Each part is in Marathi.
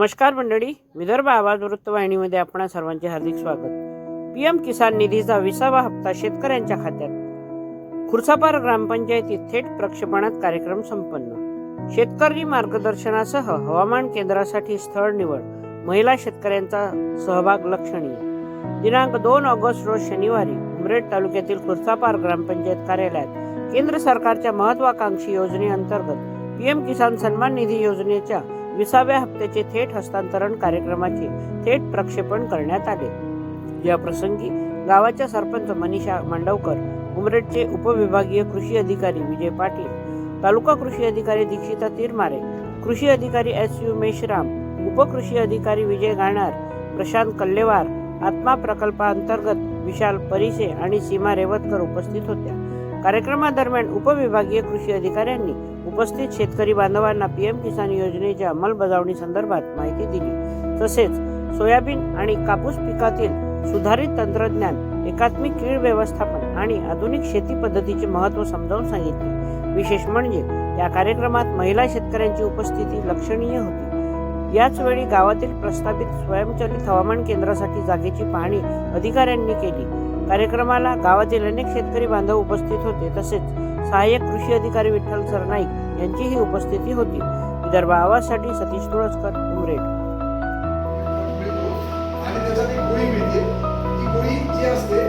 नमस्कार मंडळी विदर्भ आवाज वृत्तवाहिनीमध्ये आपणा सर्वांचे हार्दिक स्वागत. पी एम किसान निधीचा विसावा हप्ता शेतकऱ्यांच्या खात्यात. खुर्सापार ग्रामपंचायतीत थेट प्रक्षेपणात कार्यक्रम संपन्न. शेतकरी मार्गदर्शनासह हवामान केंद्रासाठी स्थळ निवड महिला शेतकऱ्यांचा सहभाग लक्षणीय. दिनांक दोन ऑगस्ट रोज शनिवारी उमरेड तालुक्यातील खुर्सापार ग्रामपंचायत कार्यालयात केंद्र सरकारच्या महत्वाकांक्षी योजनेअंतर्गत पीएम किसान सन्मान निधी योजनेच्या विसाव्या हप्त्याचे थेट हस्तांतरण कार्यक्रमाचे थेट प्रक्षेपण करण्यात आले. या प्रसंगी गावाच्या सरपंच मनीषा मांडवकर उमरेडचे उपविभागीय कृषी अधिकारी विजय पाटील तालुका कृषी अधिकारी दीक्षिता तिरमारे कृषी अधिकारी एस यू मेश्राम उपकृषी अधिकारी विजय गाणार प्रशांत कल्लेवार आत्मा प्रकल्पांतर्गत विशाल परिसे आणि सीमा रेवतकर उपस्थित होत्या. कार्यक्रमादरम्यान उपविभागीय कृषी अधिकाऱ्यांनी उपस्थित शेतकरी बांधवांना पीएम किसान योजनेच्या अंमलबजावणी संदर्भात माहिती दिली. तसेच सोयाबीन आणि कापूस पिकातील सुधारित तंत्रज्ञान एकात्मिक कीड व्यवस्थापन आणि आधुनिक शेती पद्धतीचे महत्त्व समजावून सांगितले. विशेष म्हणजे या कार्यक्रमात महिला शेतकऱ्यांची उपस्थिती लक्षणीय होती. याच वेळी गावातील प्रस्तावित स्वयंचलित हवामान केंद्रासाठी जागेची पाहणी अधिकाऱ्यांनी केली. कार्यक्रमाला गावातील अनेक शेतकरी बांधव उपस्थित होते. तसेच सहाय्यक कृषी अधिकारी विठ्ठल सरनाईक यांचीही उपस्थिती होती. विदर्भ आवाजसाठी सतीश तुळसकर उमरेड आणि त्याच्यात एक गोळी मिळते. ती गोळी जी असते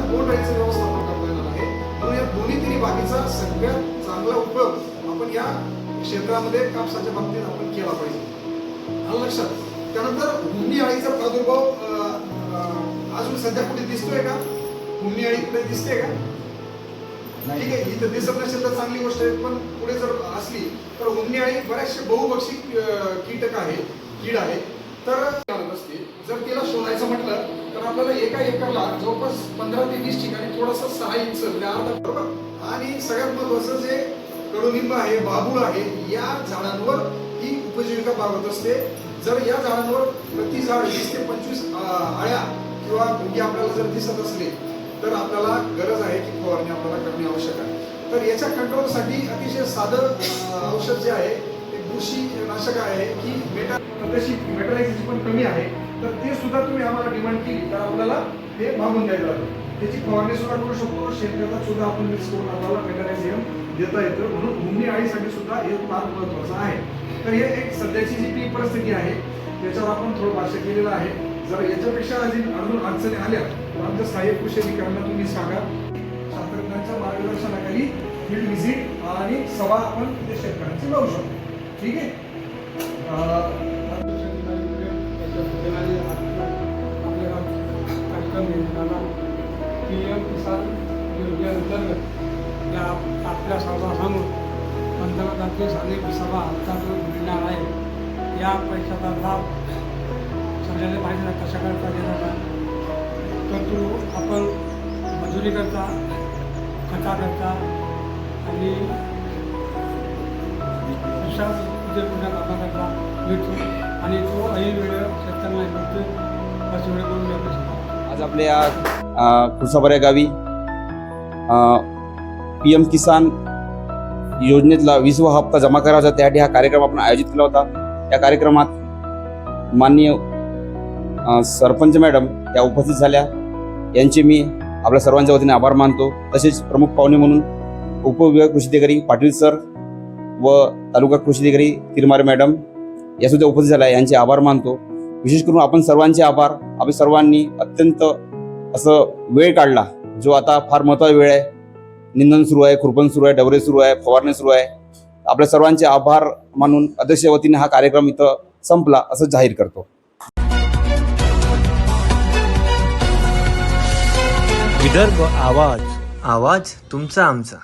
अळीचं व्यवस्थापन करता येणार आहे. म्हणून या दोन्ही तिन्ही बागेचा सगळ्यात चांगला उपयोग आपण या क्षेत्रामध्ये कापसाच्या बाबतीत आपण केला पाहिजे. आलं लक्षात? त्यानंतर हुमणी अळीचा प्रादुर्भाव अजून सध्या कुठे दिसतोय का? हुमणी अळी कुठे दिसते का? ठीक आहे इथं दिसत नसेल तर चांगली गोष्ट आहे पण पुढे जर असली तर हुमणी अळी बऱ्याचशे बहुभक्षी कीटक आहे कीड आहे. तर लागत असते जर तिला शोधायचं म्हटलं तर आपल्याला एका एकरला जवळपास पंधरा ते वीस ठिकाणी थोडस सहा इंच म्हणजे बरोबर? आणि सगळ्यात महत्वाचं जे कडुलिंब आहे बाबूळ आहे या झाडांवर ही उपजीविका बाबत असते. जर या झाडांवर प्रति झाड वीस ते पंचवीस आळ्या किंवा भुंगी आपल्याला जर दिसत असले तर आपल्याला गरज आहे की फवारणी आपल्याला करणे आवश्यक आहे. तर याच्या कंट्रोलसाठी अतिशय साधं औषध जे आहे बुरशी नाशक आहे की मेटा तशी पण कमी आहे तर ते सुद्धा तुम्ही आम्हाला डिमांड केली तर आपल्याला ते मागून द्यायला लागतं त्याची फवारणी सुद्धा करू शकतो शेतकऱ्याला सुद्धा आपण मिक्स करून आपल्याला मेटलायझियम देता येतं म्हणून भूमी आळीसाठी सुद्धा हे फार महत्वाचं आहे. तर हे एक सध्याची जी पीक परिस्थिती आहे त्याच्यावर आपण थोडं भाष्य केलेलं आहे. जर याच्यापेक्षा अजून अजून अडचणी आल्या तर आमच्या सहाय्यक कृषी अधिकाऱ्यांना तुम्ही सांगा. शास्त्रज्ञांच्या मार्गदर्शनाखाली फील्ड व्हिजिट आणि सभा आपण तिथे शेतकऱ्यांची लावू शकतो. ठीक आहे पी एम किसान योजनेअंतर्गत या आपल्या सर्वांसमोर पंतप्रधानांचे अनेक सभा हातातून मिळणार आहे या पैशाचा लाभ सगळ्याला माहिती आहे कशा करता देणार तर आपण मजुरी करता खता करता आणि विश्वास पूजा कामाकरता मिळतो आणि तो ऐन वेळ शेतकऱ्यांना मिळतो अशी वेळ करून देऊ आज आपल्या या खुसाबऱ्या गावी पी एम किसान योजनेतला वीसवा हप्ता जमा करायचा होता त्यासाठी हा कार्यक्रम आपण आयोजित केला होता. त्या कार्यक्रमात माननीय सरपंच मॅडम या उपस्थित झाल्या. यांचे मी आपल्या सर्वांच्या वतीने आभार मानतो. तसेच प्रमुख पाहुणे म्हणून उपविभाग कृषी अधिकारी पाटील सर व तालुका कृषी अधिकारी तिरमारे मॅडम यासुद्धा उपस्थित झाल्या यांचे आभार मानतो. विशेष करून आपण सर्वांचे आभार. आपण सर्वांनी अत्यंत असं वेळ काढला जो आता फार महत्त्वाचा वेळ आहे. निंदन सुरू आहे खुरपण सुरू आहे डवरे सुरू आहे फवारणी सुरू आहे. आपल्या सर्वांचे आभार मानून अध्यक्षच्या वतीने हा कार्यक्रम इथं संपला असं जाहीर करतो. विदर्भ आवाज आवाज तुमचा आमचा.